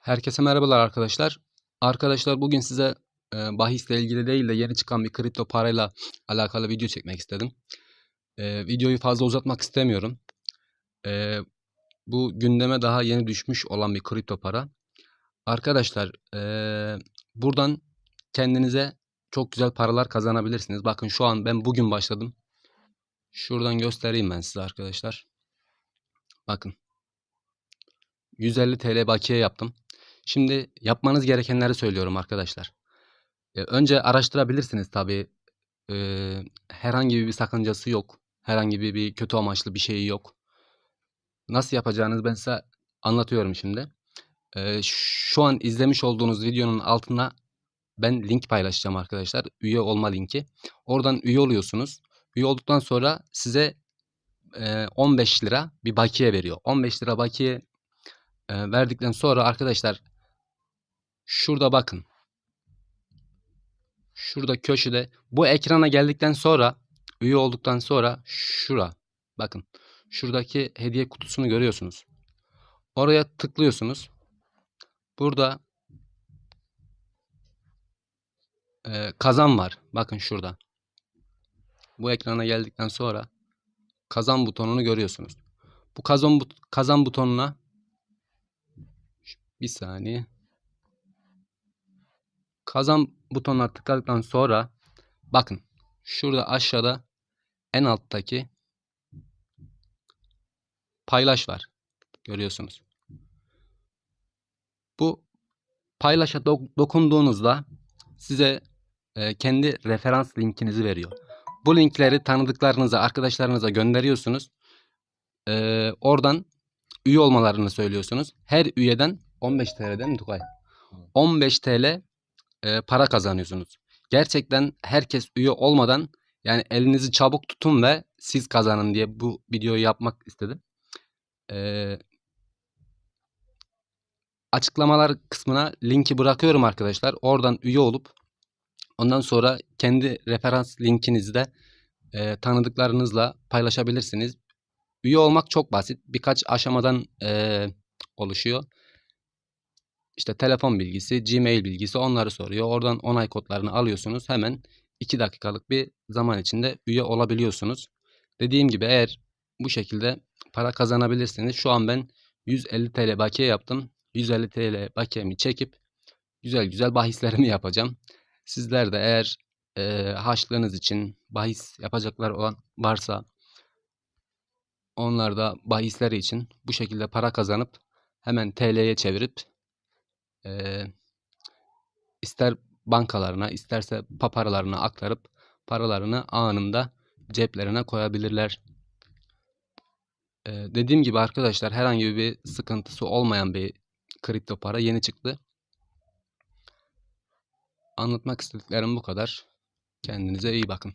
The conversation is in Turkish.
Herkese merhabalar arkadaşlar. Arkadaşlar bugün size e, bahisle ilgili değil de yeni çıkan bir kripto parayla alakalı video çekmek istedim. E, videoyu fazla uzatmak istemiyorum. E, bu gündeme daha yeni düşmüş olan bir kripto para. Arkadaşlar e, buradan kendinize çok güzel paralar kazanabilirsiniz. Bakın şu an ben bugün başladım. Şuradan göstereyim ben size arkadaşlar. Bakın. 150 TL bakiye yaptım. Şimdi yapmanız gerekenleri söylüyorum arkadaşlar. E, önce araştırabilirsiniz tabii. E, herhangi bir sakıncası yok. Herhangi bir, kötü amaçlı bir şeyi yok. Nasıl yapacağınızı ben size anlatıyorum şimdi. E, şu an izlemiş olduğunuz videonun altına ben link paylaşacağım arkadaşlar. Üye olma linki. Oradan üye oluyorsunuz. Üye olduktan sonra size e, 15 lira bir bakiye veriyor. 15 lira bakiye e, verdikten sonra arkadaşlar şurada bakın. Şurada köşede bu ekrana geldikten sonra üye olduktan sonra şura bakın. Şuradaki hediye kutusunu görüyorsunuz. Oraya tıklıyorsunuz. Burada e, kazan var. Bakın şurada. Bu ekrana geldikten sonra kazan butonunu görüyorsunuz. Bu kazan but kazan butonuna bir saniye. Kazan butonuna tıkladıktan sonra bakın şurada aşağıda en alttaki paylaş var. Görüyorsunuz. Bu paylaşa dok- dokunduğunuzda size e, kendi referans linkinizi veriyor. Bu linkleri tanıdıklarınıza, arkadaşlarınıza gönderiyorsunuz. E, oradan üye olmalarını söylüyorsunuz. Her üyeden 15 TL değil mi Tukay? 15 TL e, para kazanıyorsunuz. Gerçekten herkes üye olmadan yani elinizi çabuk tutun ve siz kazanın diye bu videoyu yapmak istedim. E, açıklamalar kısmına linki bırakıyorum arkadaşlar. Oradan üye olup ondan sonra kendi referans linkinizi de e, tanıdıklarınızla paylaşabilirsiniz. Üye olmak çok basit. Birkaç aşamadan e, oluşuyor. İşte telefon bilgisi, Gmail bilgisi onları soruyor. Oradan onay kodlarını alıyorsunuz. Hemen 2 dakikalık bir zaman içinde üye olabiliyorsunuz. Dediğim gibi eğer bu şekilde para kazanabilirsiniz. Şu an ben 150 TL bakiye yaptım. 150 TL bakiyemi çekip güzel güzel bahislerimi yapacağım. Sizler de eğer e, haçlığınız için bahis yapacaklar olan varsa onlar da bahisleri için bu şekilde para kazanıp hemen TL'ye çevirip e, ister bankalarına isterse paparalarına aktarıp paralarını anında ceplerine koyabilirler. E, dediğim gibi arkadaşlar herhangi bir sıkıntısı olmayan bir kripto para yeni çıktı. Anlatmak istediklerim bu kadar. Kendinize iyi bakın.